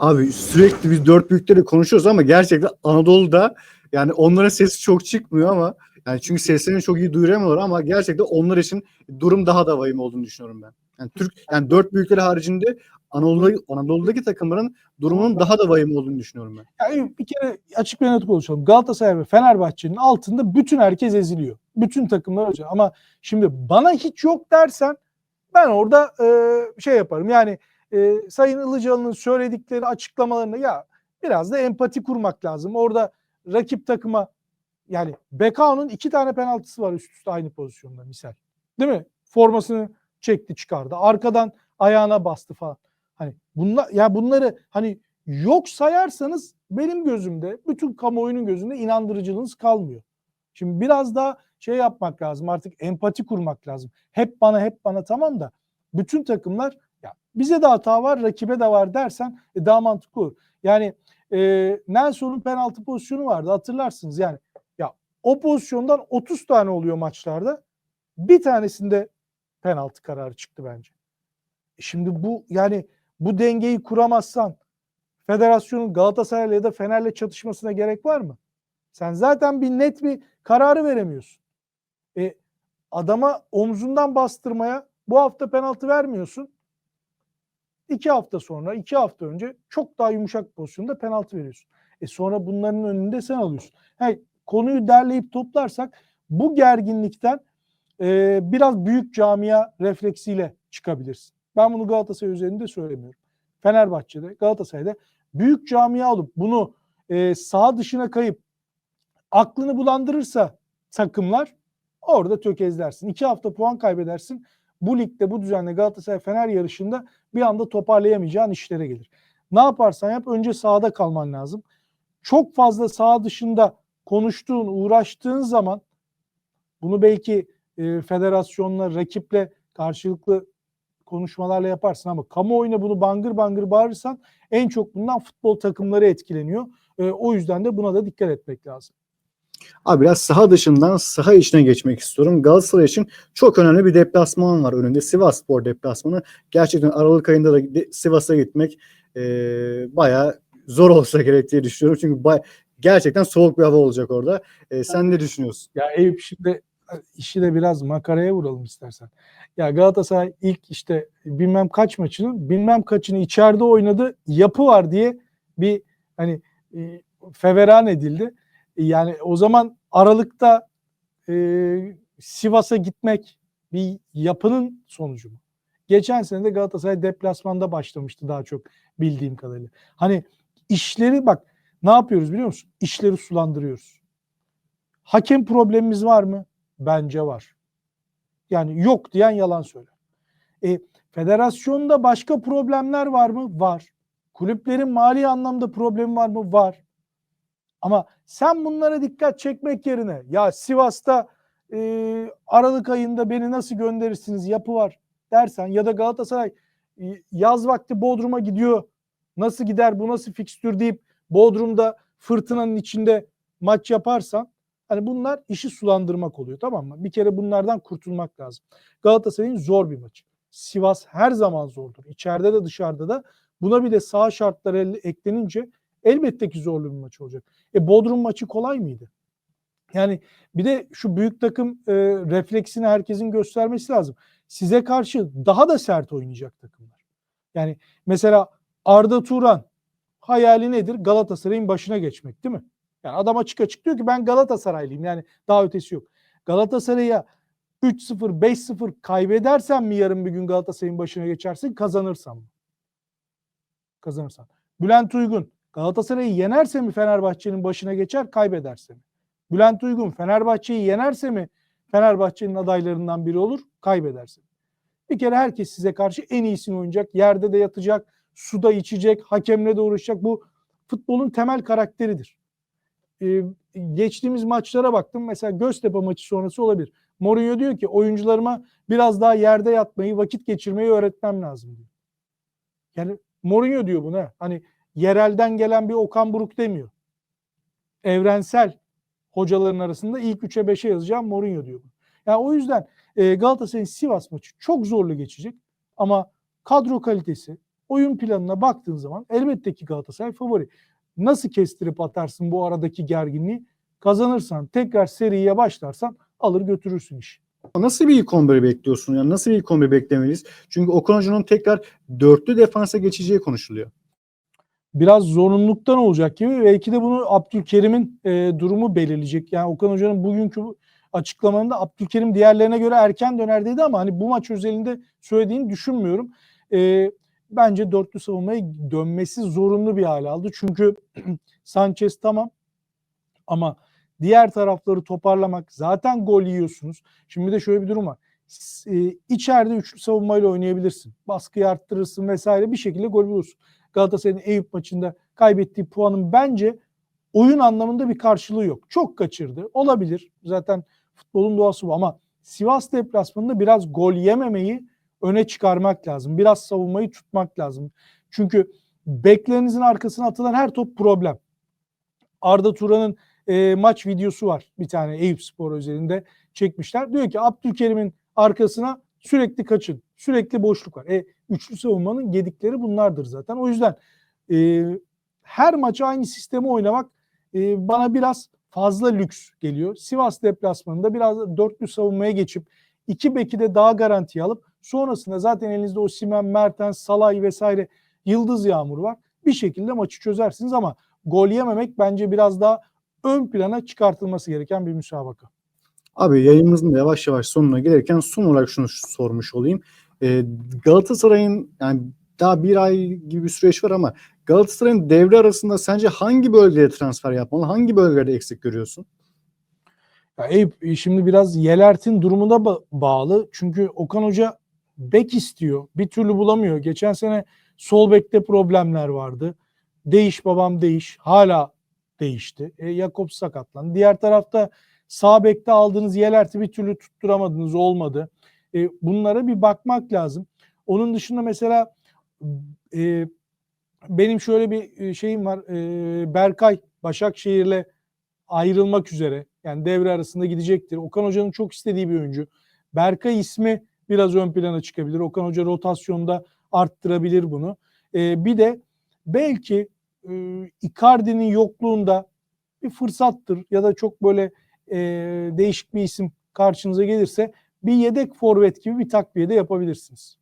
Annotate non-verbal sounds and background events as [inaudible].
Abi sürekli biz dört büyükleri konuşuyoruz ama gerçekten Anadolu'da yani onların sesi çok çıkmıyor ama yani çünkü seslerini çok iyi duyuramıyorlar ama gerçekten onlar için durum daha da vahim olduğunu düşünüyorum ben. Yani Türk yani dört büyükleri haricinde Anadolu'da, Anadolu'daki takımların durumunun daha da vahim olduğunu düşünüyorum ben. Yani bir kere açık ve net konuşalım. Galatasaray ve Fenerbahçe'nin altında bütün herkes eziliyor. Bütün takımlar öyle. Ama şimdi bana hiç yok dersen ben orada e, şey yaparım. Yani e, Sayın Ilıcalı'nın söyledikleri açıklamalarını ya biraz da empati kurmak lazım. Orada rakip takıma yani Bekao'nun iki tane penaltısı var üst üste aynı pozisyonda misal. Değil mi? Formasını çekti çıkardı. Arkadan ayağına bastı falan. Hani bunlar ya bunları hani yok sayarsanız benim gözümde bütün kamuoyunun gözünde inandırıcılığınız kalmıyor. Şimdi biraz daha şey yapmak lazım artık empati kurmak lazım. Hep bana hep bana tamam da bütün takımlar bize de hata var rakibe de var dersen e, daha mantıklı olur. Yani e, Nelson'un penaltı pozisyonu vardı hatırlarsınız yani ya o pozisyondan 30 tane oluyor maçlarda bir tanesinde penaltı kararı çıktı bence. E Şimdi bu yani bu dengeyi kuramazsan federasyonun Galatasaray'la ya da Fener'le çatışmasına gerek var mı? Sen zaten bir net bir kararı veremiyorsun. E, adama omzundan bastırmaya bu hafta penaltı vermiyorsun. İki hafta sonra, iki hafta önce çok daha yumuşak pozisyonda penaltı veriyorsun. E sonra bunların önünde sen alıyorsun. Yani konuyu derleyip toplarsak bu gerginlikten e, biraz büyük camia refleksiyle çıkabilirsin. Ben bunu Galatasaray üzerinde söylemiyorum. Fenerbahçe'de, Galatasaray'da büyük camia olup bunu e, sağ dışına kayıp aklını bulandırırsa takımlar orada tökezlersin. İki hafta puan kaybedersin. Bu ligde bu düzenle Galatasaray Fener yarışında bir anda toparlayamayacağın işlere gelir. Ne yaparsan yap önce sahada kalman lazım. Çok fazla sağ dışında konuştuğun, uğraştığın zaman bunu belki e, federasyonla, rakiple karşılıklı konuşmalarla yaparsın ama kamuoyuna bunu bangır bangır bağırırsan en çok bundan futbol takımları etkileniyor. E, o yüzden de buna da dikkat etmek lazım. Abi biraz saha dışından saha içine geçmek istiyorum. Galatasaray için çok önemli bir deplasman var önünde. Sivas Spor deplasmanı. Gerçekten Aralık ayında da Sivas'a gitmek e, bayağı zor olsa gerek diye düşünüyorum. Çünkü bay- gerçekten soğuk bir hava olacak orada. E, sen ne düşünüyorsun? Ya Eyüp şimdi işi de biraz makaraya vuralım istersen. Ya Galatasaray ilk işte bilmem kaç maçının bilmem kaçını içeride oynadı yapı var diye bir hani e, feveran edildi. Yani o zaman Aralık'ta e, Sivas'a gitmek bir yapının sonucu mu? Geçen sene de Galatasaray deplasmanda başlamıştı daha çok bildiğim kadarıyla. Hani işleri bak ne yapıyoruz biliyor musun? İşleri sulandırıyoruz. Hakem problemimiz var mı? Bence var. Yani yok diyen yalan söyler. E, federasyonda başka problemler var mı? Var. Kulüplerin mali anlamda problemi var mı? Var. Ama sen bunlara dikkat çekmek yerine ya Sivas'ta e, Aralık ayında beni nasıl gönderirsiniz yapı var dersen ya da Galatasaray yaz vakti Bodrum'a gidiyor nasıl gider bu nasıl fikstür deyip Bodrum'da fırtınanın içinde maç yaparsan hani bunlar işi sulandırmak oluyor tamam mı? Bir kere bunlardan kurtulmak lazım. Galatasaray'ın zor bir maçı. Sivas her zaman zordur. İçeride de dışarıda da buna bir de sağ şartlar el- eklenince elbette ki zorlu bir maç olacak. E Bodrum maçı kolay mıydı? Yani bir de şu büyük takım e, refleksini herkesin göstermesi lazım. Size karşı daha da sert oynayacak takımlar. Yani mesela Arda Turan hayali nedir? Galatasaray'ın başına geçmek değil mi? Yani adam açık açık diyor ki ben Galatasaraylıyım. Yani daha ötesi yok. Galatasaray'a 3-0, 5-0 kaybedersen mi yarın bir gün Galatasaray'ın başına geçersin, kazanırsan mı? Kazanırsan. Bülent Uygun Galatasaray'ı yenerse mi Fenerbahçe'nin başına geçer, kaybederse mi? Bülent Uygun Fenerbahçe'yi yenerse mi Fenerbahçe'nin adaylarından biri olur, kaybederse mi? Bir kere herkes size karşı en iyisini oynayacak, yerde de yatacak, suda içecek, hakemle de uğraşacak. Bu futbolun temel karakteridir. Ee, geçtiğimiz maçlara baktım. Mesela Göztepe maçı sonrası olabilir. Mourinho diyor ki oyuncularıma biraz daha yerde yatmayı, vakit geçirmeyi öğretmem lazım diyor. Yani Mourinho diyor buna. Hani yerelden gelen bir Okan Buruk demiyor. Evrensel hocaların arasında ilk 3'e 5'e yazacağım Mourinho diyor. Yani o yüzden e, Galatasaray'ın Sivas maçı çok zorlu geçecek ama kadro kalitesi, oyun planına baktığın zaman elbette ki Galatasaray favori. Nasıl kestirip atarsın bu aradaki gerginliği? Kazanırsan, tekrar seriye başlarsan alır götürürsün işi. Nasıl bir ilk 11 bekliyorsun? Yani nasıl bir ilk 11 beklemeliyiz? Çünkü Okan Hoca'nın tekrar dörtlü defansa geçeceği konuşuluyor. Biraz zorunluluktan olacak gibi. Belki de bunu Abdülkerim'in e, durumu belirleyecek. Yani Okan Hoca'nın bugünkü açıklamanında Abdülkerim diğerlerine göre erken döner dedi ama hani bu maç özelinde söylediğini düşünmüyorum. E, bence dörtlü savunmaya dönmesi zorunlu bir hale aldı. Çünkü [clears throat] Sanchez tamam ama diğer tarafları toparlamak zaten gol yiyorsunuz. Şimdi de şöyle bir durum var. E, içeride üçlü savunmayla oynayabilirsin. Baskıyı arttırırsın vesaire bir şekilde gol bulursun. Galatasaray'ın Eyüp maçında kaybettiği puanın bence oyun anlamında bir karşılığı yok. Çok kaçırdı. Olabilir. Zaten futbolun doğası bu ama Sivas deplasmanında biraz gol yememeyi öne çıkarmak lazım. Biraz savunmayı tutmak lazım. Çünkü beklerinizin arkasına atılan her top problem. Arda Turan'ın e, maç videosu var. Bir tane Eyüp Spor özelinde çekmişler. Diyor ki Abdülkerim'in arkasına sürekli kaçın. Sürekli boşluk var. E, üçlü savunmanın gedikleri bunlardır zaten. O yüzden e, her maç aynı sistemi oynamak e, bana biraz fazla lüks geliyor. Sivas deplasmanında biraz dörtlü savunmaya geçip iki beki de daha garantiye alıp sonrasında zaten elinizde o Simen, Mertens, Salay vesaire yıldız yağmuru var. Bir şekilde maçı çözersiniz ama gol yememek bence biraz daha ön plana çıkartılması gereken bir müsabaka. Abi yayınımızın yavaş yavaş sonuna gelirken son olarak şunu sormuş olayım. Ee, Galatasaray'ın yani daha bir ay gibi bir süreç var ama Galatasaray'ın devre arasında sence hangi bölgeye transfer yapmalı? Hangi bölgelerde eksik görüyorsun? Ya Eyüp e, şimdi biraz Yelert'in durumuna ba- bağlı. Çünkü Okan Hoca bek istiyor. Bir türlü bulamıyor. Geçen sene sol bekte problemler vardı. Değiş babam değiş. Hala değişti. E, Jakob sakatlandı. Diğer tarafta sağ bekte aldığınız Yelert'i bir türlü tutturamadınız. Olmadı. E, bunlara bir bakmak lazım. Onun dışında mesela e, benim şöyle bir e, şeyim var. E, Berkay Başakşehir'le ayrılmak üzere. Yani devre arasında gidecektir. Okan Hoca'nın çok istediği bir oyuncu. Berkay ismi biraz ön plana çıkabilir. Okan Hoca rotasyonda arttırabilir bunu. Ee, bir de belki e, Icardi'nin yokluğunda bir fırsattır ya da çok böyle e, değişik bir isim karşınıza gelirse bir yedek forvet gibi bir takviye de yapabilirsiniz.